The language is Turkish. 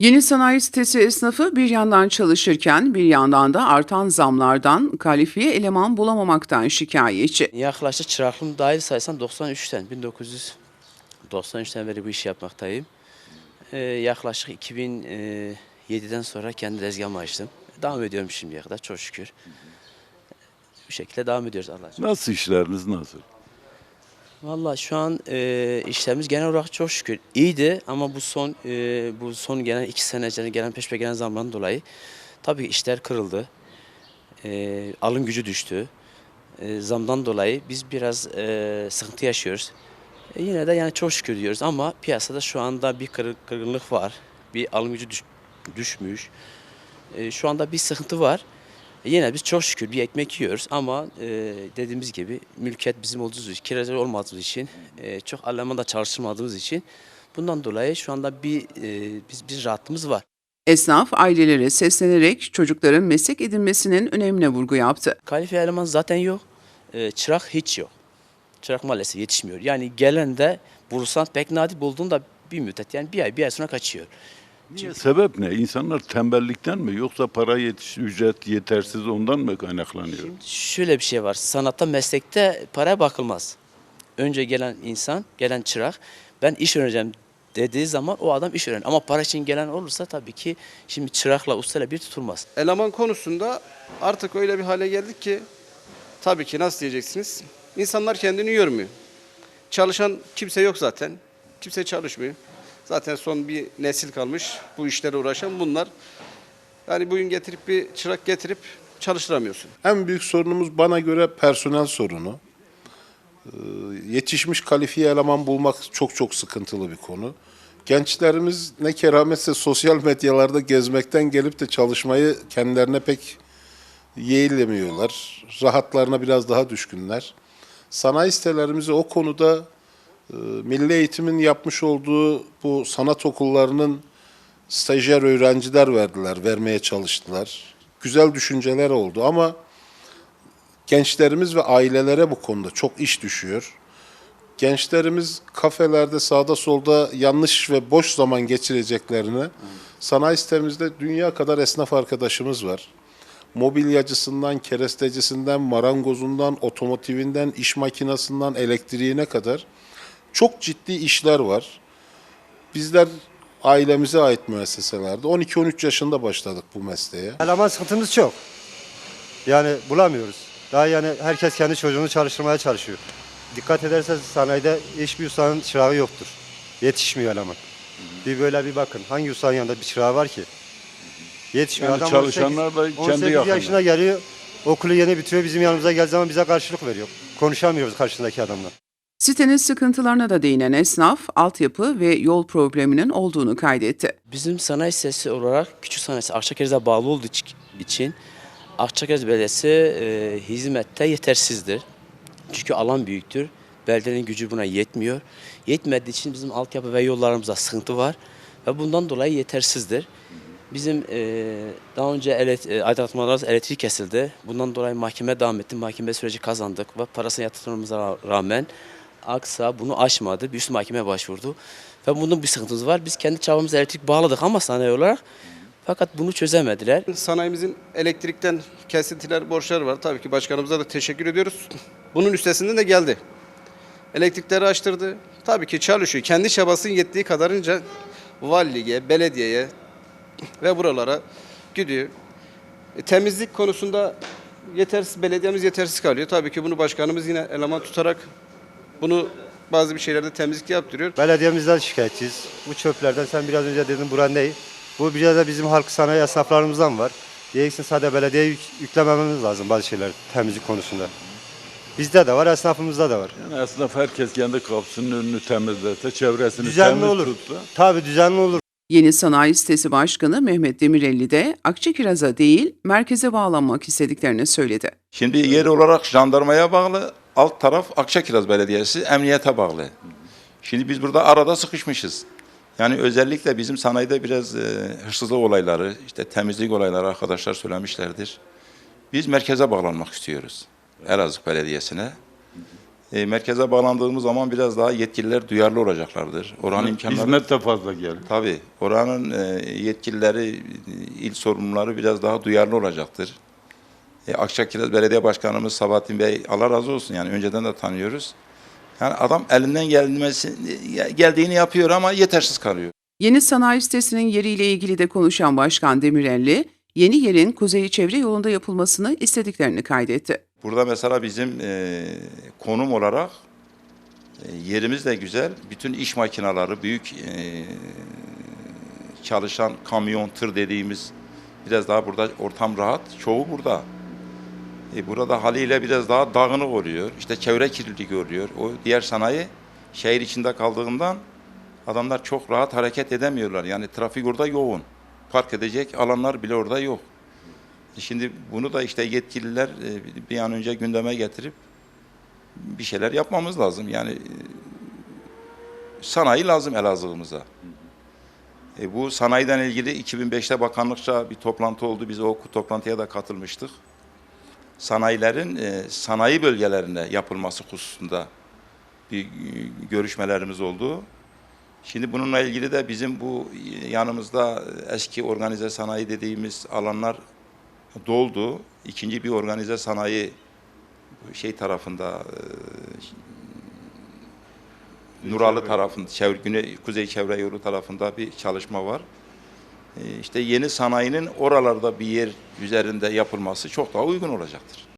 Yeni sanayi sitesi esnafı bir yandan çalışırken bir yandan da artan zamlardan kalifiye eleman bulamamaktan şikayetçi. Yaklaşık çıraklığım dahil saysam 93'ten, 1993'ten beri bu işi yapmaktayım. Ee, yaklaşık 2007'den sonra kendi tezgahımı açtım. Devam ediyorum şimdiye kadar çok şükür. Bu şekilde devam ediyoruz Allah'a şükür. Nasıl işleriniz nasıl? Valla şu an e, işlerimiz genel olarak çok şükür iyiydi ama bu son e, bu son gelen iki sene gelen peş gelen zamlardan dolayı tabii işler kırıldı. E, alım gücü düştü. E, zamdan dolayı biz biraz e, sıkıntı yaşıyoruz. E, yine de yani çok şükür diyoruz ama piyasada şu anda bir kır, kırgınlık var. Bir alım gücü düş- düşmüş. E, şu anda bir sıkıntı var. Yine biz çok şükür bir ekmek yiyoruz ama e, dediğimiz gibi mülkiyet bizim olduğumuz için, kiracı olmadığımız için, e, çok Almanya'da çalışmadığımız için bundan dolayı şu anda bir e, biz bir rahatımız var. Esnaf ailelere seslenerek çocukların meslek edinmesinin önemine vurgu yaptı. Kalifiye eleman zaten yok. E, çırak hiç yok. Çırak maalesef yetişmiyor. Yani gelen de bulursan pek nadir bulduğunda bir müddet yani bir ay bir ay sonra kaçıyor. Niye? Sebep ne? İnsanlar tembellikten mi yoksa para yetiş, ücret yetersiz ondan mı kaynaklanıyor? Şöyle bir şey var. Sanatta, meslekte paraya bakılmaz. Önce gelen insan, gelen çırak, ben iş öğreneceğim dediği zaman o adam iş öğrenir. Ama para için gelen olursa tabii ki şimdi çırakla ustayla bir tutulmaz. Eleman konusunda artık öyle bir hale geldik ki tabii ki nasıl diyeceksiniz? İnsanlar kendini yormuyor. Çalışan kimse yok zaten. Kimse çalışmıyor. Zaten son bir nesil kalmış bu işlere uğraşan bunlar. Yani bugün getirip bir çırak getirip çalıştıramıyorsun. En büyük sorunumuz bana göre personel sorunu. Ee, Yetişmiş kalifiye eleman bulmak çok çok sıkıntılı bir konu. Gençlerimiz ne kerametse sosyal medyalarda gezmekten gelip de çalışmayı kendilerine pek yeğlemiyorlar. Rahatlarına biraz daha düşkünler. Sanayi sitelerimizi o konuda Milli Eğitim'in yapmış olduğu bu sanat okullarının stajyer öğrenciler verdiler, vermeye çalıştılar. Güzel düşünceler oldu ama gençlerimiz ve ailelere bu konuda çok iş düşüyor. Gençlerimiz kafelerde sağda solda yanlış ve boş zaman geçireceklerini sanayi sitemizde dünya kadar esnaf arkadaşımız var. Mobilyacısından, kerestecisinden, marangozundan, otomotivinden, iş makinasından, elektriğine kadar çok ciddi işler var. Bizler ailemize ait müesseselerde 12-13 yaşında başladık bu mesleğe. Eleman sıkıntımız çok. Yani bulamıyoruz. Daha yani herkes kendi çocuğunu çalıştırmaya çalışıyor. Dikkat ederseniz sanayide hiçbir ustanın çırağı yoktur. Yetişmiyor eleman. Bir böyle bir bakın. Hangi ustanın yanında bir çırağı var ki? Yetişmiyor. Yani Adam çalışanlar da 18 kendi 18 yakını. yaşına geliyor. Okulu yeni bitiriyor. Bizim yanımıza geldiği zaman bize karşılık veriyor. Konuşamıyoruz karşısındaki adamla. Sitenin sıkıntılarına da değinen esnaf, altyapı ve yol probleminin olduğunu kaydetti. Bizim sanayi sitesi olarak küçük sanayi sitesi bağlı olduğu iç- için Akçakere Belediyesi e, hizmette yetersizdir. Çünkü alan büyüktür. Belediyenin gücü buna yetmiyor. Yetmediği için bizim altyapı ve yollarımızda sıkıntı var ve bundan dolayı yetersizdir. Bizim e, daha önce elet, e, aydınlatmalarımız elektrik kesildi. Bundan dolayı mahkeme devam etti. Mahkeme süreci kazandık ve parasını yatırmamıza ra- rağmen Aksa bunu aşmadı. Bir üst mahkemeye başvurdu. Ve bunun bir sıkıntımız var. Biz kendi çabamızla elektrik bağladık ama sanayi olarak. Fakat bunu çözemediler. Sanayimizin elektrikten kesintiler, borçları var. Tabii ki başkanımıza da teşekkür ediyoruz. Bunun üstesinden de geldi. Elektrikleri açtırdı. Tabii ki çalışıyor. Kendi çabasının yettiği kadarınca valiliğe, belediyeye ve buralara gidiyor. E, temizlik konusunda yetersiz, belediyemiz yetersiz kalıyor. Tabii ki bunu başkanımız yine eleman tutarak bunu bazı bir şeylerde temizlik yaptırıyor. Belediyemizden şikayetçiyiz. Bu çöplerden sen biraz önce dedin bura ne? Bu biraz da bizim halk sanayi esnaflarımızdan var. Diyeceksin sadece belediyeye yük, yüklemememiz lazım bazı şeyler temizlik konusunda. Bizde de var, esnafımızda da var. Yani esnaf herkes kendi kapısının önünü temizlese, çevresini Düzenli temiz olur. tutsa. Tabii düzenli olur. Yeni sanayi sitesi başkanı Mehmet Demirelli de Akçakiraz'a değil merkeze bağlanmak istediklerini söyledi. Şimdi yer olarak jandarmaya bağlı, alt taraf Akçakiraz Belediyesi emniyete bağlı. Şimdi biz burada arada sıkışmışız. Yani özellikle bizim sanayide biraz e, hırsızlık olayları, işte temizlik olayları arkadaşlar söylemişlerdir. Biz merkeze bağlanmak istiyoruz. Elazığ Belediyesi'ne. E, merkeze bağlandığımız zaman biraz daha yetkililer duyarlı olacaklardır. Oranın imkanları Hizmet de fazla gelir. Tabii. Oranın e, yetkilileri, e, il sorumluları biraz daha duyarlı olacaktır. E, Akçakiraz Belediye Başkanımız Sabahattin Bey Allah razı olsun yani önceden de tanıyoruz. Yani adam elinden gelmesi, geldiğini yapıyor ama yetersiz kalıyor. Yeni sanayi sitesinin yeriyle ilgili de konuşan Başkan Demirelli, yeni yerin Kuzey Çevre Yolu'nda yapılmasını istediklerini kaydetti. Burada mesela bizim e, konum olarak e, yerimiz de güzel. Bütün iş makineleri, büyük e, çalışan kamyon, tır dediğimiz biraz daha burada ortam rahat. Çoğu burada. E, burada haliyle biraz daha dağınık oluyor. İşte çevre kirliliği oluyor. O diğer sanayi şehir içinde kaldığından adamlar çok rahat hareket edemiyorlar. Yani trafik orada yoğun. Park edecek alanlar bile orada yok. Şimdi bunu da işte yetkililer e, bir an önce gündeme getirip bir şeyler yapmamız lazım. Yani e, sanayi lazım Elazığ'ımıza. E, bu sanayiden ilgili 2005'te bakanlıkça bir toplantı oldu. Biz o toplantıya da katılmıştık. Sanayilerin e, sanayi bölgelerinde yapılması hususunda bir e, görüşmelerimiz oldu. Şimdi bununla ilgili de bizim bu yanımızda eski organize sanayi dediğimiz alanlar doldu. İkinci bir organize sanayi şey tarafında e, Nuralı tarafında, çevre, güney, kuzey çevre yolu tarafında bir çalışma var. E, işte yeni sanayinin oralarda bir yer üzerinde yapılması çok daha uygun olacaktır.